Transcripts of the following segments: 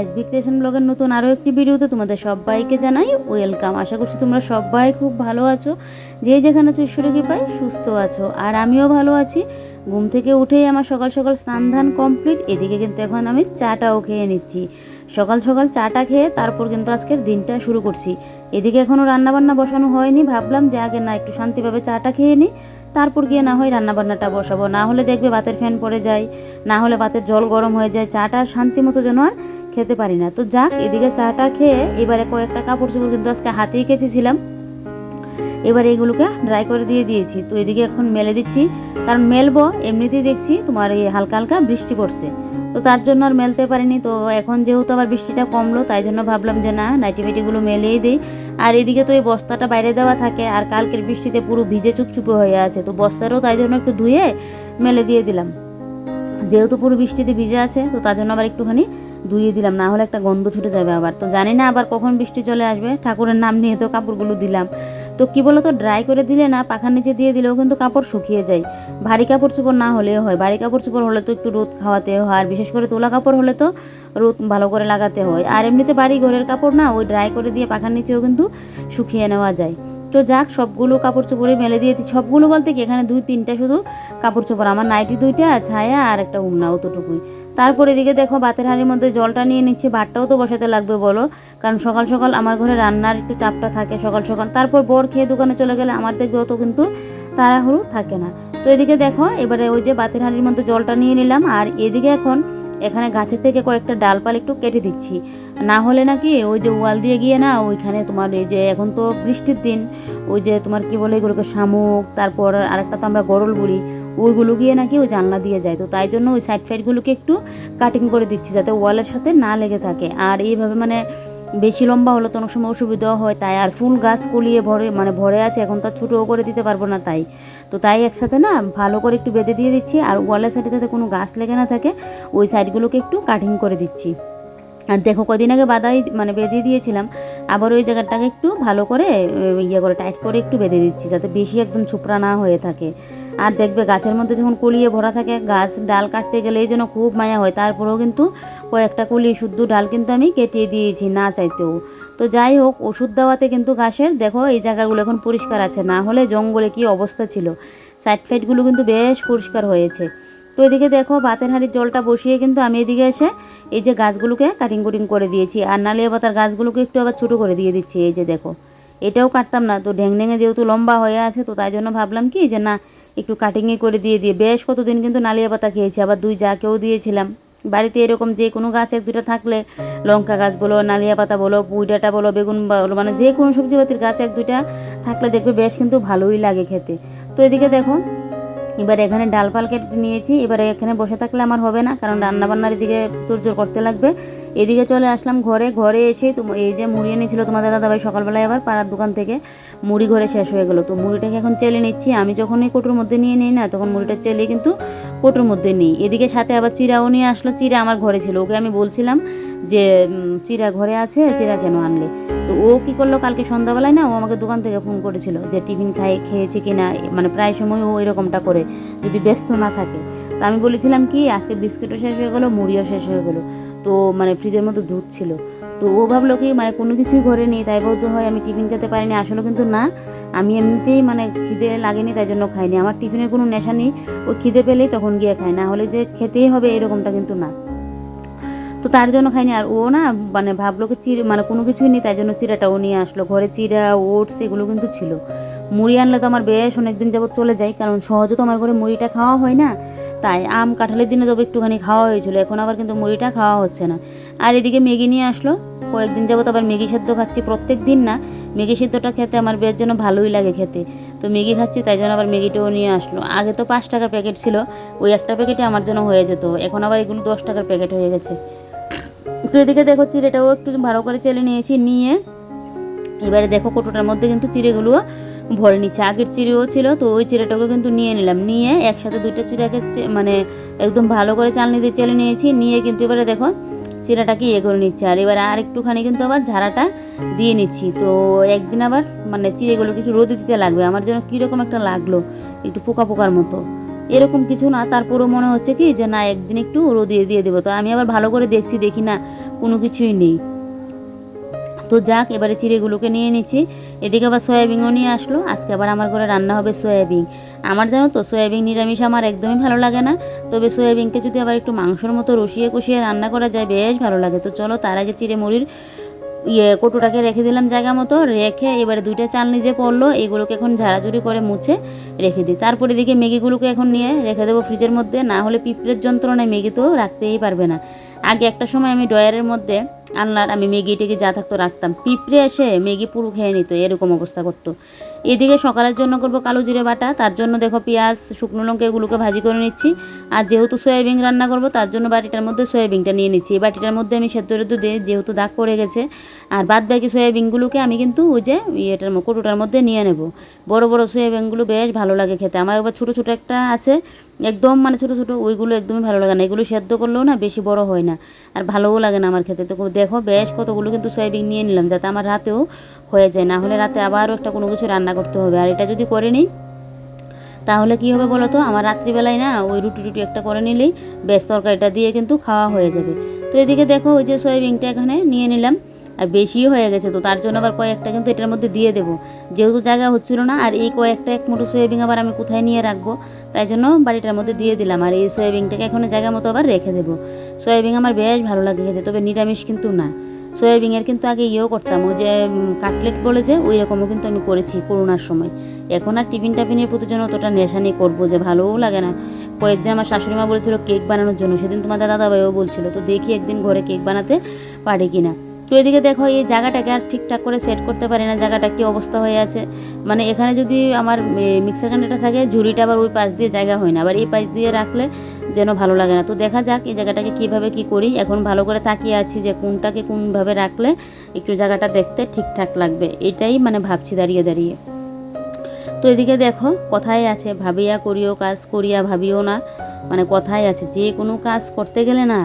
SB creation ব্লগের নতুন আরও একটি ভিডিওতে তোমাদের সবাইকে জানাই ওয়েলকাম। আশা করছি তোমরা সবাই খুব ভালো আছো। যে যেখানে আছো, ঈশ্বরের কৃপায় সুস্থ আছো। আর আমিও ভালো আছি। ঘুম থেকে উঠেই আমার সকাল সকাল স্নান ধান কমপ্লিট। এদিকে কিন্তু এখন আমি চাটাও খেয়ে নিচ্ছি। সকাল সকাল চাটা খেয়ে তারপর কিন্তু আজকের দিনটা শুরু করছি। এদিকে এখনও রান্নাবান্না বসানো হয়নি। ভাবলাম যে আগে না একটু শান্তিভাবে চাটা খেয়ে নিই। তারপর গিয়ে না হয় রান্নাবান্নাটা বসাবো। না হলে দেখবে বাতের ফ্যান পড়ে যায়। না হলে ভাতের জল গরম হয়ে যায়। চাটা শান্তি মতো যেন আর খেতে পারি না। তো যাক, এদিকে চাটা খেয়ে এবারে কয়েকটা কাপড় চোপড় কিন্তু আজকে হাতেই কেচেছিলাম। এবার এইগুলোকে ড্রাই করে দিয়ে দিয়েছি। তো এদিকে এখন মেলে দিচ্ছি। কারণ মেলবো, এমনিতেই দেখছি তোমার এই হালকা হালকা বৃষ্টি পড়ছে। তো তার জন্য আর মেলতে পারিনি। তো এখন যেহেতু আবার বৃষ্টিটা কমলো, তাই জন্য ভাবলাম যে না নাইটি ফাইটিগুলো মেলেই দিই। আর এদিকে তো এই বস্তাটা বাইরে দেওয়া থাকে, আর কালকের বৃষ্টিতে পুরো ভিজে চুপচুপে হয়ে আছে। তো বস্তারও তাই জন্য একটু ধুয়ে মেলে দিয়ে দিলাম। যেহেতু পুরো বৃষ্টিতে ভিজে আছে, তো তার জন্য আবার একটুখানি ধুয়ে দিলাম। না হলে একটা গন্ধ ছুটে যাবে আবার। তো জানি না আবার কখন বৃষ্টি চলে আসবে। ঠাকুরের নাম নিয়ে তো কাপড়গুলো দিলাম। তো কী বলো তো ড্রাই করে দিলে না, পাখার নিচে দিয়ে দিলেও কিন্তু কাপড় শুকিয়ে যায়। ভারী কাপড় চোপড় না হলেও হয়। ভারী কাপড় চোপড় হলে তো একটু রোদ খাওয়াতে হয়। আর বিশেষ করে তোলা কাপড় হলে তো রোদ ভালো করে লাগাতে হয়। আর এমনিতে বাড়ি ঘরের কাপড় না, ওই ড্রাই করে দিয়ে পাখার নিচেও কিন্তু শুকিয়ে নেওয়া যায়। তো যাক, সবগুলো কাপড় চোপড়ে মেলে দিয়ে দিই সবগুলো বলতে কি, এখানে দুই, তিনটা শুধু কাপড় চোপড়, আমার নাইটি দুইটা, ছায়া আর একটা উমনা অতটুকুই তারপর এদিকে দেখো বাতের হাঁড়ির মধ্যে জলটা নিয়ে নিচ্ছি, ভাতটাও তো বসাতে লাগবে বলো। কারণ সকাল সকাল আমার ঘরে রান্নার একটু চাপটা থাকে সকাল সকাল। তারপর বর খেয়ে দোকানে চলে গেলে আমার দেখবে অত কিন্তু তাড়াহুড়ো থাকে না। তো এদিকে দেখো, এবারে ওই যে বাতের হাঁড়ির মধ্যে জলটা নিয়ে নিলাম, আর এদিকে এখন এখানে গাছের থেকে কয়েকটা ডালপাল একটু কেটে দিচ্ছি। না হলে নাকি ওই যে ওয়াল দিয়ে গিয়ে না ওইখানে তোমার এই যে এখন তো বৃষ্টির দিন, ওই যে তোমার কি বলে এগুলোকে শামুক, তারপর আরেকটা তো আমরা গরল বলি, ওইগুলো গিয়ে নাকি ওই জানলা দিয়ে যায়। তো তাই জন্য ওই সাইড ফাইডগুলোকে একটু কাটিং করে দিচ্ছি যাতে ওয়ালের সাথে না লেগে থাকে। আর এইভাবে মানে বেশি লম্বা হলে তো অনেক সময় অসুবিধাও হয়, তাই আর ফুল গাছ কুলিয়ে ভরে মানে ভরে আছে, এখন তো ছোটোও করে দিতে পারব না তাই। তো তাই একসাথে না ভালো করে একটু বেঁধে দিয়ে দিচ্ছি, আর ওয়ালের সাইডে যাতে কোনো গাছ লেগে না থাকে, ওই সাইডগুলোকে একটু কাটিং করে দিচ্ছি। আর দেখো, কদিন আগে বাদাই মানে বেঁধে দিয়েছিলাম। আবার ওই জায়গাটাকে একটু ভালো করে ইয়ে করে টাইট করে একটু বেঁধে দিচ্ছি, যাতে বেশি একদম ছোপড়া না হয়ে থাকে। আর দেখবে গাছের মধ্যে যখন কলিয়ে ভরা থাকে, গাছ ডাল কাটতে গেলে এই জন্য খুব মায়া হয়। তারপরেও কিন্তু কয়েকটা কলি শুদ্ধ ডাল কিন্তু আমি কেটে দিয়েছি না চাইতেও। তো যাই হোক, ওষুধ দেওয়াতে কিন্তু গাছের দেখো, এই জায়গাগুলো এখন পরিষ্কার আছে। না হলে জঙ্গলে কি অবস্থা ছিল? সাইড ফাইডগুলো কিন্তু বেশ পরিষ্কার হয়েছে। তো এদিকে দেখো ভাতের হাঁড়ির জলটা বসিয়ে কিন্তু আমি এদিকে এসে এই যে গাছগুলোকে কাটিং কুটিং করে দিয়েছি। আর নালিয়া পাতার গাছগুলোকে একটু আবার ছোটো করে দিয়ে দিচ্ছি, এই যে দেখো। এটাও কাটতাম না, তো ঢেং ঢেঙে যেহেতু লম্বা হয়ে আছে, তো তাই জন্য ভাবলাম কি যে না, একটু কাটিংয়ে করে দিয়ে দিয়ে বেশ কতদিন কিন্তু নালিয়া পাতা খেয়েছি, আবার দুই যাকেও দিয়েছিলাম। বাড়িতে এরকম যে কোনো গাছ এক দুটো থাকলে, লঙ্কা গাছ বলো, নালিয়া পাতা বলো পুঁই ডাঁটা বলো, বেগুন বলো মানে যে কোনো সবজিপাতির গাছ এক দুইটা থাকলে দেখবে বেশ কিন্তু ভালোই লাগে খেতে। তো এদিকে দেখো এবার এখানে ডাল পাল কেটে নিয়েছি। এবারে এখানে বসে থাকলে আমার হবে না, কারণ রান্নাবান্নার দিকে তোরজোর করতে লাগবে। এদিকে চলে আসলাম ঘরে। ঘরে এসে এই যে মুড়ি এনেছিল তোমাদের দাদাভাই সকালবেলায় আবার পাড়ার দোকান থেকে, মুড়ি ঘরে শেষ হয়ে গেলো। তো মুড়িটাকে এখন চেলে নিচ্ছি। আমি যখন এই কোটোর মধ্যে নিয়ে নিই না, তখন মুড়িটা চেলে কিন্তু কোটোর মধ্যে নিই। এদিকে সাথে আবার চিরাও নিয়ে আসলো। চিরা আমার ঘরে ছিল। ওকে আমি বলছিলাম যে চিরা ঘরে আছে, চিরা কেন আনলে? তো ও কী করল কালকে সন্ধ্যাবেলায় না, ও আমাকে দোকান থেকে ফোন করেছিল যে, টিফিন খাই, খেয়েছে কি না মানে প্রায় সময় ও এরকমটা করে, যদি ব্যস্ত না থাকে। তো আমি বলেছিলাম কি, আজকে বিস্কিটও শেষ হয়ে গেলো, মুড়িও শেষ হয়ে গেলো। তো মানে ফ্রিজের মধ্যে দুধ ছিল। তো ও ভাবলো কি মানে কোনো কিছুই ঘরে নেই, তাই বলতে, হয়, আমি টিফিন খেতে পারিনি। আসলে কিন্তু না, আমি এমনিতেই মানে খিদে লাগেনি, তাই জন্য খাইনি। আমার টিফিনের কোনো নেশা নেই, ও খিদে পেলেই তখন গিয়ে খাই না হলে যে খেতেই হবে এরকমটা কিন্তু না। তো তার জন্য খাইনি। আর ও না মানে ভাবলো কি, চিড়ে মানে কোনো কিছুই নেই, তাই জন্য চিড়াটাও নিয়ে আসলো। ঘরে চিড়া, ওটস, এগুলো কিন্তু ছিল। মুড়ি আনলে তো আমার বেশ অনেকদিন যাবত চলে যায়, কারণ সহজে তো আমার ঘরে মুড়িটা খাওয়া হয় না। তাই আম কাঁঠালের দিনে তবে একটুখানি খাওয়া হয়েছিল, এখন আবার কিন্তু মুড়িটা খাওয়া হচ্ছে না। আর এদিকে ম্যাগি নিয়ে আসলো, কয়েকদিন যাবত আবার ম্যাগি সেদ্ধ খাচ্ছি, প্রত্যেক দিন না। ম্যাগি সেদ্ধটা খেতে আমার বেশ যেন ভালোই লাগে খেতে। তো ম্যাগি খাচ্ছি, তাই জন্য আবার ম্যাগিটাও নিয়ে আসলো। আগে তো পাঁচ টাকার প্যাকেট ছিল, ওই একটা প্যাকেটে আমার জন্য হয়ে যেত, এখন আবার এগুলো দশ টাকার প্যাকেট হয়ে গেছে। তো এদিকে দেখো চিড়েটাও একটু ভালো করে চেলে নিয়েছি, নিয়ে এবারে দেখো কোটোটার মধ্যে কিন্তু চিড়েগুলো ভরে নিচ্ছে। আগের চিড়েও ছিল, তো ওই চিড়েটাকে কিন্তু নিয়ে নিলাম। নিয়ে একসাথে দুইটা চিড়াকে মানে একদম ভালো করে চালনি দিয়ে চেলে নিয়েছি। নিয়ে কিন্তু এবারে দেখো চিড়াটাকে ইয়ে করে নিচ্ছে। আর এবারে আর একটুখানি কিন্তু আবার ঝাড়াটা দিয়ে নিচ্ছি। তো একদিন আবার মানে চিড়েগুলোকে একটু রোদে দিতে লাগবে। আমার যেন কীরকম একটা লাগল, একটু পোকা পোকার মতো। এরকম কিছু না, তারপরও মনে হচ্ছে কি যে না, একদিন একটু রোদিয়ে দিয়ে দেবো। তো আমি আবার ভালো করে দেখছি, দেখি না কোনো কিছুই নেই। তো যাক, এবারে চিড়েগুলোকে নিয়ে নিচ্ছি। এদিকে আবার সয়াবিনও নিয়ে আসলো। আজকে আবার আমার ঘরে রান্না হবে সয়াবিন। আমার জানো তো, সয়াবিন নিরামিষ আমার একদমই ভালো লাগে না। তবে সয়াবিনকে যদি আবার একটু মাংসর মতো রসিয়ে কষিয়ে রান্না করা যায়, বেশ ভালো লাগে। তো চলো তার আগে চিড়ে মুড়ির ইয়ে কটুটাকে রেখে দিলাম জায়গা মতো। রেখে এবারে দুইটা চাল নিজে পড়ল এগুলোকে এখন ঝাড়াঝুড়ি করে মুছে রেখে দিই। তারপরে এদিকে ম্যাগিগুলোকে এখন নিয়ে রেখে দেবো ফ্রিজের মধ্যে। না হলে পিঁপড়ের যন্ত্রণায় ম্যাগি তো রাখতেই পারবে না। আগে একটা সময় আমি ডয়ারের মধ্যে আনলার আমি ম্যাগি টেগি যা থাকতো রাখতাম। পিঁপড়ে এসে ম্যাগি পুরো খেয়ে নিত, এরকম অবস্থা করতো। এদিকে সকালের জন্য করব কালো জিরে বাটা, তার জন্য দেখো পেঁয়াজ, শুকনো লঙ্কা এগুলোকে ভাজি করে নিচ্ছি। আর যেহেতু সয়াবিন রান্না করব, তার জন্য বাটিটার মধ্যে সয়াবিনটা নিয়ে নিচ্ছি। এই বাটিটার মধ্যে আমি সেদ্ধ রেদ্ধ দিয়ে যেহেতু দাগ পড়ে গেছে, আর বাদ বাকি সয়াবিনগুলোকে আমি কিন্তু ওই যে ইয়েটার কৌটোটার মধ্যে নিয়ে নেব। বড় বড় সয়াবিনগুলো বেশ ভালো লাগে খেতে। আমার একবার ছোটো ছোটো একটা আছে একদম মানে ছোটো ছোটো ওইগুলো একদমই ভালো লাগে না। এগুলো সেদ্ধ করলেও না বেশি বড় হয় না। আর ভালোও লাগে না আমার খেতে। তো দেখো বেশ কতগুলো কিন্তু সয়াবিন নিয়ে নিলাম, যাতে আমার রাতেও হয়ে যায়। না হলে রাতে আবারও একটা কোনো কিছু রান্না করতে হবে। আর এটা যদি করে নিই, তাহলে কি হবে বলো তো? আমার রাত্রিবেলায় না ওই রুটি রুটি একটা করে নিলেই বেশ তরকারিটা দিয়ে কিন্তু খাওয়া হয়ে যাবে। তো এদিকে দেখো ওই যে সয়াবিনটা এখানে নিয়ে নিলাম। আর বেশি হয়ে গেছে তো, তার জন্য আবার কয়েকটা কিন্তু এটার মধ্যে দিয়ে দেবো। যেহেতু জায়গা হচ্ছিল না, আর এই কয়েকটা এক মুঠো সয়াবিন আবার আমি কোথায় নিয়ে রাখব? তাই জন্য বাড়িটার মধ্যে দিয়ে দিলাম। আর এই সয়াবিনটাকে এখন জায়গা মতো আবার রেখে দেবো। সয়াবিন আমার বেশ ভালো লাগে খেতে, তবে নিরামিষ কিন্তু না। সয়াবিনের কিন্তু আগে ইয়েও করতাম, ওই যে কাটলেট বলে যে, ওই রকমও কিন্তু আমি করেছি করোনার সময়। এখন আর টিফিন টাফিনের প্রতি জন্য অতটা নেশা করব যে, ভালোও লাগে না। কয়েকদিন আমার শাশুড়ি মা বলেছিল কেক বানানোর জন্য, সেদিন তোমাদের দাদাভাইও বলছিল, তো দেখি একদিন ঘরে কেক বানাতে পারি কিনা? তো এদিকে দেখো, এই জায়গাটাকে আর ঠিকঠাক করে সেট করতে পারি না, জায়গাটা কি অবস্থা হয়ে আছে। মানে এখানে যদি আমার মিক্সার গ্রাইন্ডারটা থাকে, ঝুড়িটা আবার ওই পাশ দিয়ে জায়গা হয় না। আবার এই পাশ দিয়ে রাখলে যেন ভালো লাগে না। তো দেখা যাক এই জায়গাটাকে কীভাবে কি করি। এখন ভালো করে তাকিয়ে আছি যে কোনটাকে কোনভাবে রাখলে একটু জায়গাটা দেখতে ঠিকঠাক লাগবে। এটাই মানে ভাবছি দাঁড়িয়ে দাঁড়িয়ে। তো এদিকে দেখো, কথাই আছে, ভাবিয়া করিও কাজ, করিয়া ভাবিও না। মানে কথাই আছে, যে কোনো কাজ করতে গেলে না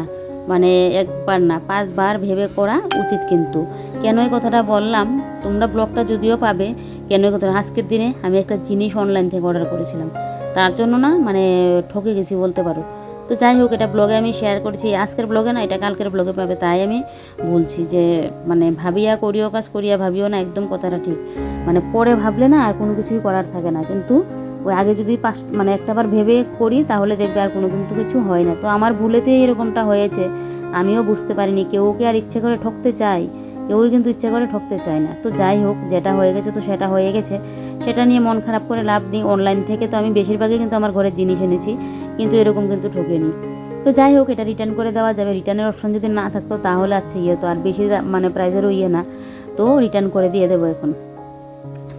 মানে একবার না, পাঁচবার ভেবে করা উচিত কিন্তু। কেন এই কথাটা বললাম? তোমরা ব্লগটা যদিও পাবে, কেন এই কথাটা? আজকের দিনে আমি একটা জিনিস অনলাইন থেকে অর্ডার করেছিলাম। তার জন্য না মানে ঠকে গেছি বলতে পারো। তো যাই হোক, এটা ব্লগে আমি শেয়ার করেছি। আজকের ব্লগে না, এটা কালকের ব্লগে পাবে, তাই আমি বলছি যে মানে ভাবিয়া করিও কাজ, করিয়া ভাবিও না, একদম কথাটা ঠিক। মানে পরে ভাবলে না আর কোনো কিছুই করার থাকে না। কিন্তু ওই আগে যদি পাঁচ মানে একটাবার ভেবে করি, তাহলে দেখবে আর কোনো কিন্তু কিছু হয় না। তো আমার ভুলেতেই এরকমটা হয়েছে। আমিও বুঝতে পারিনি, কেউ কি আর ইচ্ছে করে ঠকতে চায়? কেউই কিন্তু ইচ্ছে করে ঠকতে চায় না। তো যাই হোক, যেটা হয়ে গেছে তো সেটা হয়ে গেছে। সেটা নিয়ে মন খারাপ করে লাভ নেই। অনলাইন থেকে তো আমি বেশিরভাগই কিন্তু আমার ঘরের জিনিস এনেছি, কিন্তু এরকম কিন্তু ঠকেনি। তো যাই হোক, এটা রিটার্ন করে দেওয়া যাবে। রিটার্নের অপশন যদি না থাকতো, তাহলে আচ্ছা ইয়ে তো আর বেশি মানে প্রাইজেরও ইয়ে না। তো রিটার্ন করে দিয়ে দেবো এখন।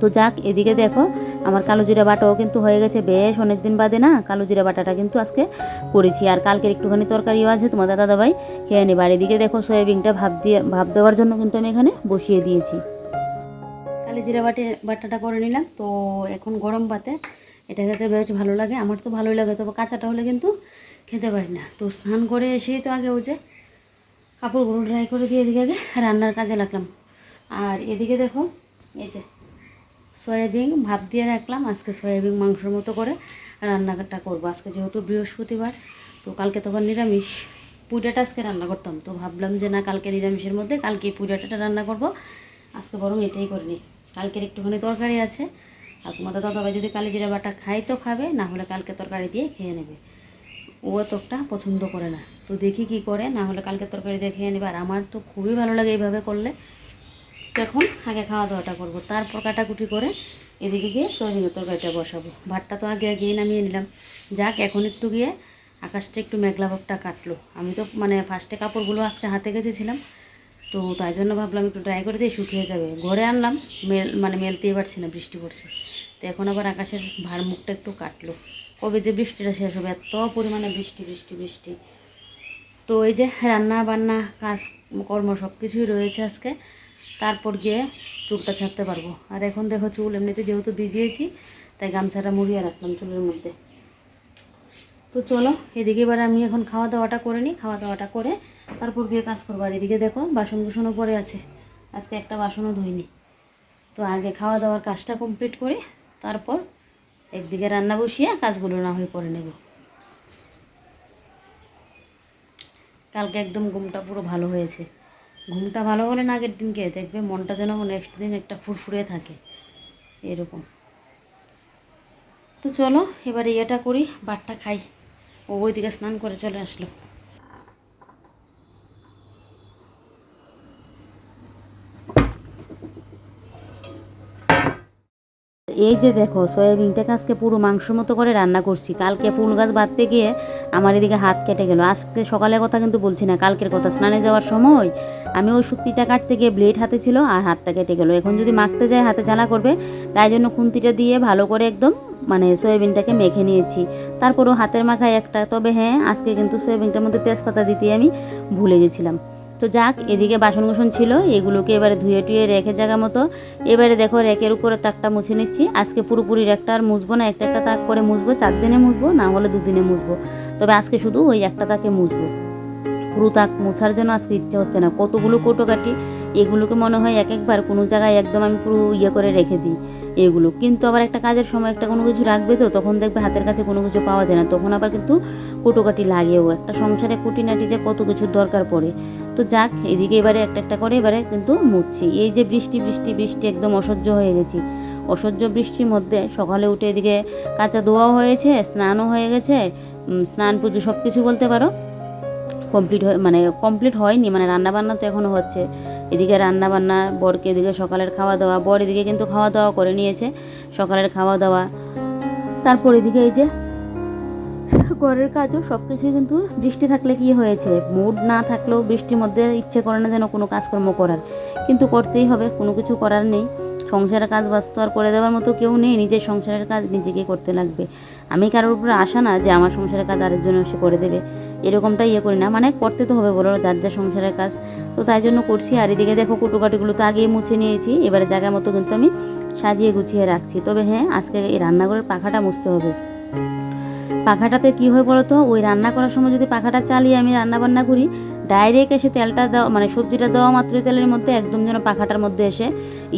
তো যাক, এদিকে দেখো আমার কালো জিরা বাটাও কিন্তু হয়ে গেছে বেশ অনেক দিন বাদে না, কালো জিরা বাটাটা কিন্তু আজকে করেছি। আর কালকের একটুখানি তরকারিও আছে তোমাদের দাদাভাই, খেয়ে নেবে। আর এদিকে দেখো সয়াবিনটা ভাব দিয়ে, ভাব দেওয়ার জন্য কিন্তু আমি এখানে বসিয়ে দিয়েছি। কালো জিরা বাটে, বাটাটা করে নিলাম। তো এখন গরম পাতে এটা খেতে বেশ ভালো লাগে। আমার তো ভালোই লাগে, তবে কাঁচাটা হলে কিন্তু খেতে পারি না। তো স্নান করে এসেই তো আগে ওই যে কাপড়গুলো ড্রাই করে দিয়ে এদিকে আগে রান্নার কাজে লাগলাম। আর এদিকে দেখো, এই যে সয়াবিন ভাপ দিয়ে রাখলাম। আজকে সয়াবিন মাংসের মতো করে রান্নাটা করব। আজকে যেহেতু বৃহস্পতিবার, তো কালকে তো আবার নিরামিষ। পুজাটা আজকে রান্না করতাম, তো ভাবলাম যে না, কালকে নিরামিষের মধ্যে কালকে পুজাটা রান্না করব। আজকে বরং এটাই করে নিই। কালকের একটুখানি তরকারি আছে। আর তোমাদের দাদাভাই যদি কালি জিরা বাটা খাই তো খাবে, না হলে কালকে তরকারি দিয়ে খেয়ে নেবে। ও তোরটা পছন্দ করে না। তো দেখি কি করে, না হলে কালকে তরকারি দিয়ে খেয়ে নেবে। আর আমার তো খুবই ভালো লাগে এইভাবে করলে। এখন আগে খাওয়া দাওয়াটা করব। তারপর কাটাকুটি করে এদিকে গিয়ে সয়াবিনের তরকারিটা বসাবো। ভাতটা তো আগে আগিয়ে নামিয়ে নিলাম। যাক, এখন একটু গিয়ে আকাশটা একটু মেঘলা ভাবটা কাটলো। আমি তো মানে ফার্স্টে কাপড়গুলো আজকে হাতে গেছেছিলাম। তো তাই জন্য ভাবলাম একটু ড্রাই করে দিয়ে শুকিয়ে যাবে। ঘরে আনলাম, মেল মানে মেলতেই পারছি না, বৃষ্টি পড়ছে। তো এখন আবার আকাশের ভার মুখটা একটু কাটলো। কবে যে বৃষ্টিটা শেষ হবে, এত পরিমাণে বৃষ্টি বৃষ্টি বৃষ্টি। তো এই যে রান্না বান্না কাজ কর্ম সব কিছুই রয়েছে আজকে। তারপর গিয়ে চুলটা ছাড়তে পারব। আর এখন দেখো চুল এমনিতে যেহেতু ভিজিয়েছি, তাই গামছাটা মুড়িয়ে রাখলাম চুলের মধ্যে। তো চলো, এদিকে এবার আমি এখন খাওয়া দাওয়াটা করে নিই, খাওয়া দাওয়াটা করে তারপর গিয়ে কাজ করব। আর এদিকে দেখো বাসন কুসনও পরে আছে, আজকে একটা বাসনও ধুইনি। তো আগে খাওয়া দাওয়ার কাজটা কমপ্লিট করি, তারপর একদিকে রান্না বসিয়ে কাজগুলো না হয়ে করে নেব। কালকে একদম ঘুমটা পুরো ভালো হয়েছে। ঘুমটা ভালো হলে না আগের দিনকে দেখবে মনটা যেন নেক্সট দিন একটা ফুরফুরে থাকে। এরকম। তো চলো, এবারে ইয়েটা করি বাটটা খাই। ও ওইদিকে স্নান করে চলে আসলো। এই যে দেখো সয়াবিনটাকে আজকে পুরো মাংসর মতো করে রান্না করছি। কালকে ফুল গাছ বাঁধতে গিয়ে আমার এদিকে হাত কেটে গেল। আজকে সকালের কথা কিন্তু বলছি না, কালকের কথা। স্নানে যাওয়ার সময় আমি ওই শুক্তিটা কাটতে গিয়ে ব্লেড হাতে ছিল আর হাতটা কেটে গেল। এখন যদি মাখতে যায়, হাতে জ্বালা করবে, তাই জন্য খুন্তিটা দিয়ে ভালো করে একদম মানে সয়াবিনটাকে মেখে নিয়েছি। তারপরও হাতের মাখায় একটা, তবে হ্যাঁ আজকে কিন্তু সয়াবিনটার মধ্যে তেজপাতা দিতে আমি ভুলে গেছিলাম। তো যাক, এদিকে বাসন কুসন ছিল, এগুলোকে এবারে ধুয়ে টুয়ে রেখে জায়গা মতো। এবারে দেখো রেকের উপরে তাকটা মুছে নিচ্ছি। আজকে পুরোপুরি রেকটা আর মুছবো না, একটা একটা তাক করে মুছবো, চার দিনে মুছবো, না হলে দুদিনে মুছবো। তবে আজকে শুধু ওই একটা তাকে মুছবো। পুরো তাক মোছার জন্য আজকে ইচ্ছে হচ্ছে না। কতগুলো কোটো কাটি এগুলোকে মনে হয় এক একবার কোনো জায়গায় একদম আমি পুরো ইয়ে করে রেখে দিই এগুলো। কিন্তু আবার একটা কাজের সময় একটা কোনো কিছু রাখবে তো, তখন দেখবে হাতের কাছে কোনো কিছু পাওয়া যায় না। তখন আবার কিন্তু কোটোকাটি লাগেও। একটা সংসারে কুটিনাটি যে কত কিছুর দরকার পড়ে। তো যাক, এদিকে এবারে একটা একটা করে এবারে কিন্তু মুছছি। এই যে বৃষ্টি বৃষ্টি বৃষ্টি একদম অসহ্য হয়ে গেছি। অসহ্য বৃষ্টির মধ্যে সকালে উঠে এদিকে কাঁচা ধোয়াও হয়েছে, স্নানও হয়ে গেছে। স্নান, পুজো সব কিছু বলতে পারো। কমপ্লিট হয়ে মানে কমপ্লিট হয়নি মানে রান্নাবান্না তো এখনও হচ্ছে। এদিকে রান্নাবান্না, বরকে এদিকে সকালের খাওয়া দাওয়া বর এদিকে কিন্তু খাওয়া দাওয়া করে নিয়েছে সকালের খাওয়া দাওয়া তারপর এদিকে এই যে ঘরের কাজও সব কিছুই কিন্তু বৃষ্টি থাকলে কি হয়েছে? মুড না থাকলেও বৃষ্টির মধ্যে ইচ্ছে করে না যেন কোনো কাজকর্ম করার। কিন্তু করতেই হবে, কোনো কিছু করার নেই। সংসারের কাজ বাস্তু আর করে দেওয়ার মতো কেউ নেই, নিজের সংসারের কাজ নিজেকে করতে লাগবে। আমি কারোর উপরে আশা না যে আমার সংসারের কাজ আরেকজন এসে করে দেবে। এরকমটা ইয়ে করি না। মানে করতে তো হবে, বলো, যার যা সংসারের কাজ। তো তাই জন্য করছি। আর এদিকে দেখো, কুটুকাটিগুলো তো আগেই মুছে নিয়েছি। এবারে জায়গা মতো কিন্তু আমি সাজিয়ে গুছিয়ে রাখছি। তবে হ্যাঁ আজকে এই রান্নাঘরের পাখাটা মুছতে হবে। পাখাটাতে কি হয় বলো তো ওই রান্না করার সময় যদি পাখাটা চালিয়ে আমি রান্না বান্না করি ডাইরেক্ট এসে তেলটা দেওয়া মানে সবজিটা দেওয়া মাত্রই তেলের মধ্যে একদম যেন পাখাটার মধ্যে এসে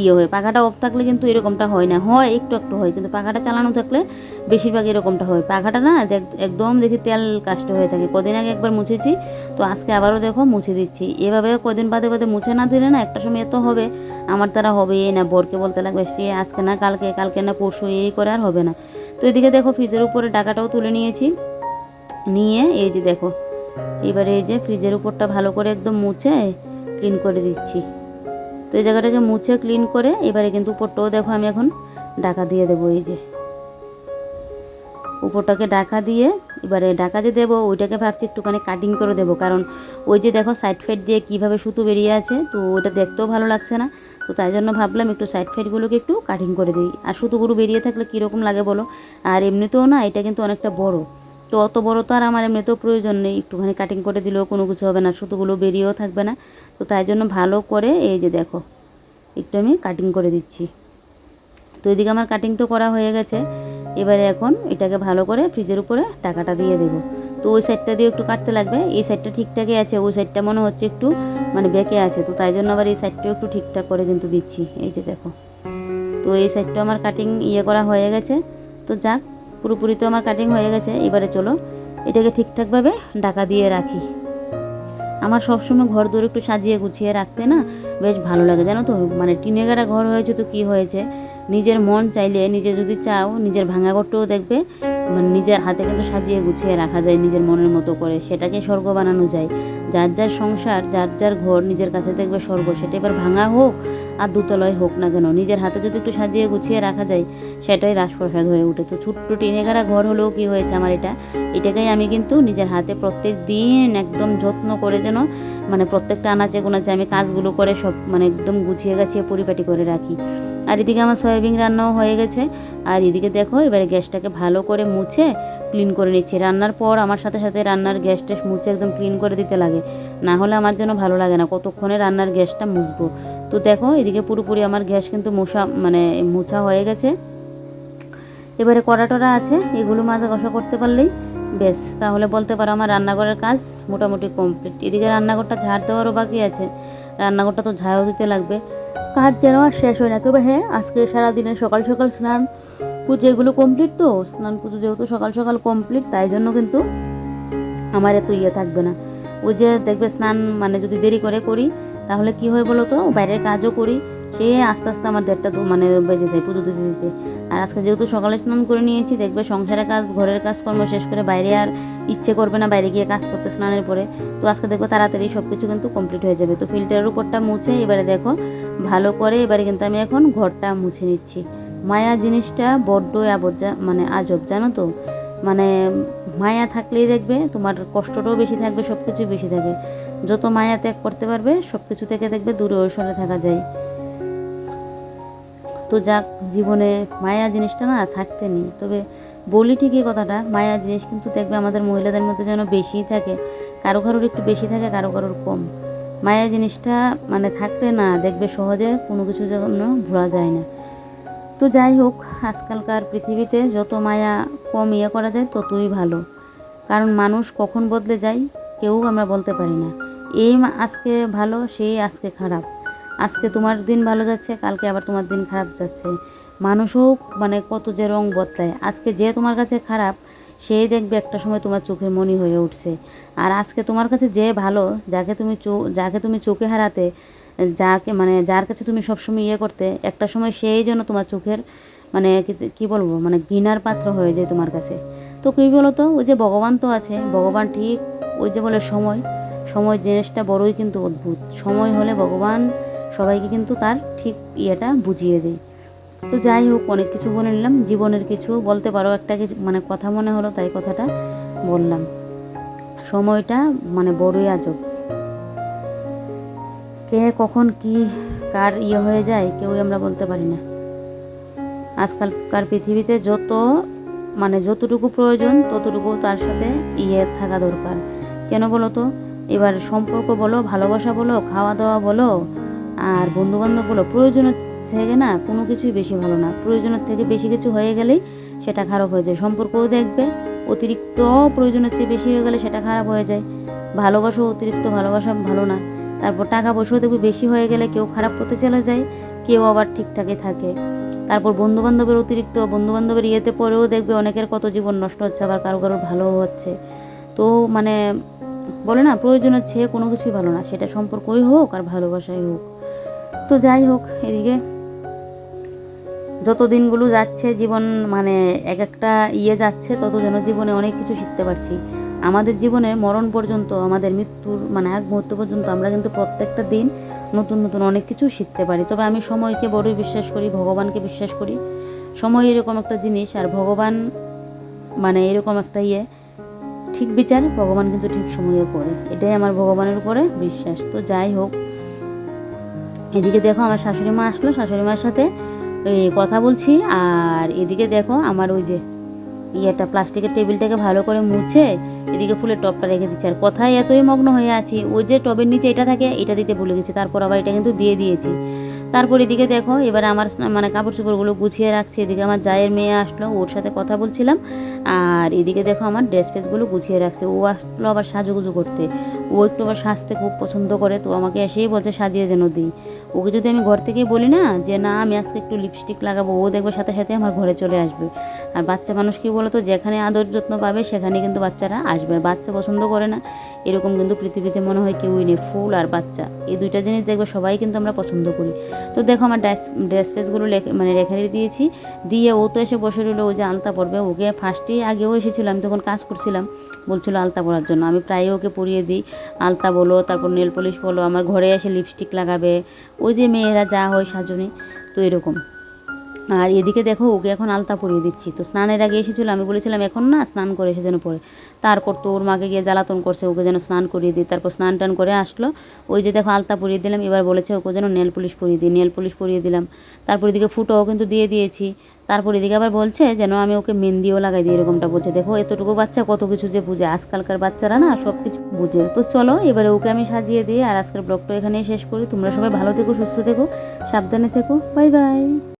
ইয়ে হয়। পাখাটা অফ থাকলে কিন্তু এরকমটা হয় না। হয়, একটু একটু হয়, কিন্তু পাখাটা চালানো থাকলে বেশিরভাগ এরকমটা হয়। পাখাটা না একদম দেখি তেল কাষ্ট হয়ে থাকে। কদিন আগে একবার মুছেছি, তো আজকে আবারও দেখো মুছে দিচ্ছি। এভাবে কদিন বাদে বাদে মুছে না দিলে না একটা সময় এত হবে। আমার দ্বারা হবে এই না। বরকে বলতে লাগবে, সে আজকে না, কালকে কালকে না, পরশু এই করে আর হবে না। তো এদিকে দেখো ফ্রিজের উপরে ডাকাটাও তুলে নিয়েছি। নিয়ে এই যে দেখো, এবারে এই যে ফ্রিজের উপরটা ভালো করে একদম মুছে ক্লিন করে দিচ্ছি। তো এই জায়গাটাকে মুছে ক্লিন করে এবারে কিন্তু উপরটাও দেখো আমি এখন ডাকা দিয়ে দেবো এই যে। উপরটাকে ডাকা দিয়ে এবারে ডাকা যে দেবো, ওইটাকে ভাবছি একটুখানি কাটিং করে দেবো। কারণ ওই যে দেখো সাইড ফাইড দিয়ে কীভাবে সুতো বেরিয়ে আছে, তো ওটা দেখতেও ভালো লাগছে না। তো তাই জন্য ভাবলাম একটু সাইড ফাইডগুলোকে একটু কাটিং করে দিই। আর সুতোগুলো বেরিয়ে থাকলে কীরকম লাগে বলো? আর এমনিতেও না, এটা কিন্তু অনেকটা বড়। তো অত বড় তো আর আমার এমনিতেও প্রয়োজন নেই। একটুখানি কাটিং করে দিলেও কোনো কিছু হবে না, সুতোগুলো বেরিয়েও থাকবে না। তো তাই জন্য ভালো করে এই যে দেখো, একটু আমি কাটিং করে দিচ্ছি। তো এদিকে আমার কাটিং তো করা হয়ে গেছে। এবারে এখন এটাকে ভালো করে ফ্রিজের উপরে টাকাটা দিয়ে দেবো। তো ওই সাইডটা দিয়ে একটু কাটতে লাগবে। এই সাইডটা ঠিকঠাকই আছে, ওই সাইডটা মনে হচ্ছে একটু মানে বেঁকে আছে, তো তাই জন্য আবার এই সাইডটাও একটু ঠিকঠাক করে কিন্তু দিচ্ছি। এই যে দেখো। তো এই সাইডটা আমার কাটিং ইয়ে করা হয়ে গেছে। তো যাক, পুরোপুরি তো আমার কাটিং হয়ে গেছে। এবারে চলো, এটাকে ঠিকঠাকভাবে ঢাকা দিয়ে রাখি। আমার সবসময় ঘর দূর একটু সাজিয়ে গুছিয়ে রাখতে না বেশ ভালো লাগে, জানো তো? মানে টিনেগারা ঘর হয়েছে তো কি হয়েছে? নিজের মন চাইলে, নিজে যদি চাও, নিজের ভাঙা ঘরটাও দেখবে। মানে নিজের হাতে কিন্তু সাজিয়ে গুছিয়ে রাখা যায়, নিজের মনের মতো করে। সেটাকে স্বর্গ বানানো যায়। যার যার সংসার, যার যার ঘর নিজের কাছে দেখবে স্বর্গ। সেটা এবার ভাঙা হোক আর দুতলয় হোক না কেন, নিজের হাতে যদি একটু সাজিয়ে গুছিয়ে রাখা যায়, সেটাই রাসপ্রসাদ হয়ে ওঠে তো ছোট্ট টিনেগারা ঘর হলেও কী হয়েছে আমার এটা? এটাকেই আমি কিন্তু নিজের হাতে প্রত্যেক দিন একদম যত্ন করে যেন মানে প্রত্যেকটা আনাচে গোনাচে আমি কাজগুলো করে সব মানে একদম গুছিয়ে গাছিয়ে পরিপাটি করে রাখি। আর এদিকে আমার সয়াবিন রান্নাও হয়ে গেছে। আর এদিকে দেখো, এবারে গ্যাসটাকে ভালো করে মুছে ক্লিন করে নিচ্ছি। রান্নার পর আমার সাথে সাথে রান্নার গ্যাস ট্যাস মুছে একদম ক্লিন করে দিতে লাগে। না হলে আমার জন্য ভালো লাগে না। কতক্ষণে রান্নার গ্যাসটা মুছবো? তো দেখো, এদিকে পুরোপুরি আমার গ্যাস কিন্তু মোছা মানে মোছা হয়ে গেছে। এবারে কড়া টড়া আছে, এগুলো মাজা কষা করতে পারলেই বেশ। তাহলে বলতে পারো আমার রান্নাঘরের কাজ মোটামুটি কমপ্লিট এদিকে রান্নাঘরটা ঝাড় দেওয়ারও বাকি আছে। রান্নাঘরটা তো ঝাড়ও দিতে লাগবে। কাজ যেন আর শেষ হয় না। তবে হ্যাঁ আজকে সারাদিনে সকাল সকাল স্নান পুজো এগুলো কমপ্লিট তো। স্নান পুজো যেহেতু সকাল সকাল কমপ্লিট তাই জন্য কিন্তু আমার এত ইয়ে থাকবে না। ওই যে দেখবে স্নান মানে যদি দেরি করে করি, তাহলে কি হয় বলো তো? বাইরের কাজও করি, সে আস্তে আস্তে আমার দেড়টা মানে বেজে যায় পুজো দিতে দিতে। আর আজকে যেহেতু সকালে স্নান করে নিয়েছি, দেখবে সংসারের কাজ, ঘরের কাজকর্ম শেষ করে বাইরে আর ইচ্ছে করবে না বাইরে গিয়ে কাজ করতে স্নানের পরে। তো আজকে দেখব তাড়াতাড়ি সব কিছু কিন্তু কমপ্লিট হয়ে যাবে। তো ফিল্টারের উপরটা মুছে এবারে দেখো, ভালো করে এবারে কিন্তু আমি এখন ঘরটা মুছে নিচ্ছি। মায়া জিনিসটা বড্ড আবজ্জা মানে আজব, জানো তো? মানে মায়া থাকলেই দেখবে তোমার কষ্টটাও বেশি থাকবে সব কিছু বেশি থাকে যত মায়া ত্যাগ করতে পারবে সব কিছু থেকে দেখবে দূরে সরে থাকা যায়। তো যাক, জীবনে মায়া জিনিসটা না থাকতে নেই। তবে বলি ঠিকই কথাটা, মায়া জিনিস কিন্তু দেখবে আমাদের মহিলাদের মধ্যে যেন বেশিই থাকে। কারও কারোর একটু বেশি থাকে, কারও কারোর কম। মায়া জিনিসটা মানে থাকলে না দেখবে সহজে কোনো কিছু যেন ভোলা যায় না। তো যাই হোক, আজকালকার পৃথিবীতে যত মায়া কম ইয়ে করা যায়, ততই ভালো। কারণ মানুষ কখন বদলে যায়, কেউ আমরা বলতে পারি না। এই আজকে ভালো, সেই আজকে খারাপ। আজকে তোমার দিন ভালো যাচ্ছে, কালকে আবার তোমার দিন খারাপ যাচ্ছে। মানুষও মানে কত যে রং বদলায়, আজকে যে তোমার কাছে খারাপ, সেই দেখবে একটা সময় তোমার চোখের মনি হয়ে উঠছে। আর আজকে তোমার কাছে যে ভালো, যাকে তুমি চো, যাকে তুমি চোখে হারাতে, যাকে মানে যার কাছে তুমি সবসময় ইয়ে করতে, একটা সময় সেই যেন তোমার চোখের মানে কি- বলব মানে ঘৃণার পাত্র হয়ে যায় তোমার কাছে। তো কী বলো তো ওই যে ভগবান তো আছে, ভগবান ঠিক ওই যে বলে সময়। সময় জিনিসটা বড়ই কিন্তু অদ্ভুত। সময় হলে ভগবান সবাইকে কিন্তু তার ঠিক ইয়েটা বুঝিয়ে দেয়। তো যাই হোক, অনেক কিছু বলে নিলাম। জীবনের কিছু বলতে পারো, একটা কিছু মানে কথা মনে হলো, তাই কথাটা বললাম। সময়টা মানে বড়ই আজব। কে কখন কি কার ইয়ে হয়ে যায়, কেউই আমরা বলতে পারি না। আজকালকার পৃথিবীতে যত মানে যতটুকু প্রয়োজন, ততটুকু তার সাথে ইয়ে থাকা দরকার। কেন বলো তো? এবার সম্পর্ক বলো, ভালোবাসা বলো, খাওয়া দাওয়া বলো আর বন্ধুবান্ধব বলো প্রয়োজনের থেকে না কোনো কিছুই বেশি ভালো না। প্রয়োজনের থেকে বেশি কিছু হয়ে গেলেই সেটা খারাপ হয়ে যায়। সম্পর্কও দেখবে, অতিরিক্ত প্রয়োজনের চেয়ে বেশি হয়ে গেলে সেটা খারাপ হয়ে যায়। ভালোবাসো অতিরিক্ত ভালোবাসা ভালো না। তারপর টাকা পয়সাও দেখবে বেশি হয়ে গেলে কেউ খারাপ পথে চলে যায়, কেউ আবার ঠিকঠাকই থাকে। তারপর বন্ধু বান্ধবের অতিরিক্ত বন্ধু বান্ধবের ইয়েতে পরেও দেখবে অনেকের কত জীবন নষ্ট হচ্ছে, আবার কারও কারোর ভালোও হচ্ছে। তো মানে বলে না, প্রয়োজনের চেয়ে কোনো কিছুই ভালো না। সেটা সম্পর্কই হোক আর ভালোবাসাই হোক। তো যাই হোক, এদিকে। যত দিনগুলো যাচ্ছে, জীবন মানে এক একটা ইয়ে যাচ্ছে, তত যেন জীবনে অনেক কিছু শিখতে পারছি। আমাদের জীবনে মরণ পর্যন্ত, আমাদের মৃত্যুর মানে এক মুহূর্ত পর্যন্ত আমরা কিন্তু প্রত্যেকটা দিন নতুন নতুন অনেক কিছু শিখতে পারি। তবে আমি সময়কে বড়ই বিশ্বাস করি, ভগবানকে বিশ্বাস করি। সময় এরকম একটা জিনিস, আর ভগবান মানে এরকম একটা ইয়ে ঠিক বিচার ভগবান কিন্তু ঠিক সময়ে করে। এটাই আমার ভগবানের উপরে বিশ্বাস। তো যাই হোক এদিকে দেখো আমার শাশুড়ি মা আসলো, শাশুড়ি মার সাথে কথা বলছি, আর এদিকে দেখো আমার ওই যে ইয়েটা প্লাস্টিকের টেবিলটাকে ভালো করে মুছে এদিকে ফুলের টবটা রেখে দিচ্ছি। আর কথায় এতই মগ্ন হয়ে আছি? ওই যে টবের নিচে এটা থাকে, এটা দিতে ভুলে গেছি, তারপর আবার এটা কিন্তু দিয়ে দিয়েছি। তারপর এদিকে দেখো, এবার আমার মানে কাপড় চোপড়গুলো গুছিয়ে রাখছি, এদিকে আমার জায়ের মেয়ে আসলো, ওর সাথে কথা বলছিলাম, আর এদিকে দেখো আমার ড্রেস ট্রেসগুলো গুছিয়ে রাখছে, ও আসলো আবার সাজুগুজু করতে। ও একটু আবার সাজতে খুব পছন্দ করে, তো আমাকে এসেই বলছে সাজিয়ে যেন দিই। ওকে যদি আমি ঘর থেকেই বলি না যে, না, আমি আজকে একটু লিপস্টিক লাগাবো, ও দেখবে সাথে সাথে আমার ঘরে চলে আসবে। আর বাচ্চা মানুষ কি বলতো, যেখানে আদর যত্ন পাবে সেখানে কিন্তু বাচ্চারা আসবে। আর বাচ্চা পছন্দ করে না, এরকম কিন্তু পৃথিবীতে মনে হয় কেউই নেই, ফুল আর বাচ্চা। এই দুইটা জিনিস দেখবে সবাই কিন্তু আমরা পছন্দ করি। তো দেখো আমার ড্রেস ড্রেস ফ্রেসগুলো মানে রেখে দিয়েছি। দিয়ে ও তো এসে বসে রইল, ও যে আলতা পরবে, ওকে ফার্স্টেই আগেও এসেছিল, আমি তখন কাজ করছিলাম। বলছিল আলতা পরার জন্য, আমি প্রায় ওকে পরিয়ে দিই। আলতা বলো, তারপর নেল পলিশ বলো, আমার ঘরে এসে লিপস্টিক লাগাবে। ওই যে মেয়েরা যা হয় সাজনে, তো এরকম। আর এদিকে দেখো, ওকে এখন আলতা পরিয়ে দিচ্ছি। তো স্নানের আগে এসেছিল, আমি বলেছিলাম, এখন না স্নান করে এসে যেন পরে তারপর তো ওর মাকে গিয়ে জ্বালাতন করছে, ওকে যেন স্নান করিয়ে দিই। তারপর স্নান টান করে আসলো। ওই যে দেখো, আলতা পরিয়ে দিলাম, এবার বলেছে ওকে যেন নেল পুলিশ পরিয়ে দিই। নেল পুলিশ পরিয়ে দিলাম। তারপর এদিকে ফুটোও কিন্তু দিয়ে দিয়েছি। তারপর এদিকে আবার বলছে যেন আমি ওকে মেহেন্দিও লাগাই দিই, এরকমটা বলছে। দেখো, এতটুকু বাচ্চা কত কিছু যে বুঝে। আজকালকার বাচ্চারা না সব কিছু বুঝে। তো চলো, এবারে ওকে আমি সাজিয়ে দিই, আর আজকের ব্লগটা এখানেই শেষ করি। তোমরা সবাই ভালো থেকো, সুস্থ থেকো, সাবধানে থেকো। Bye bye.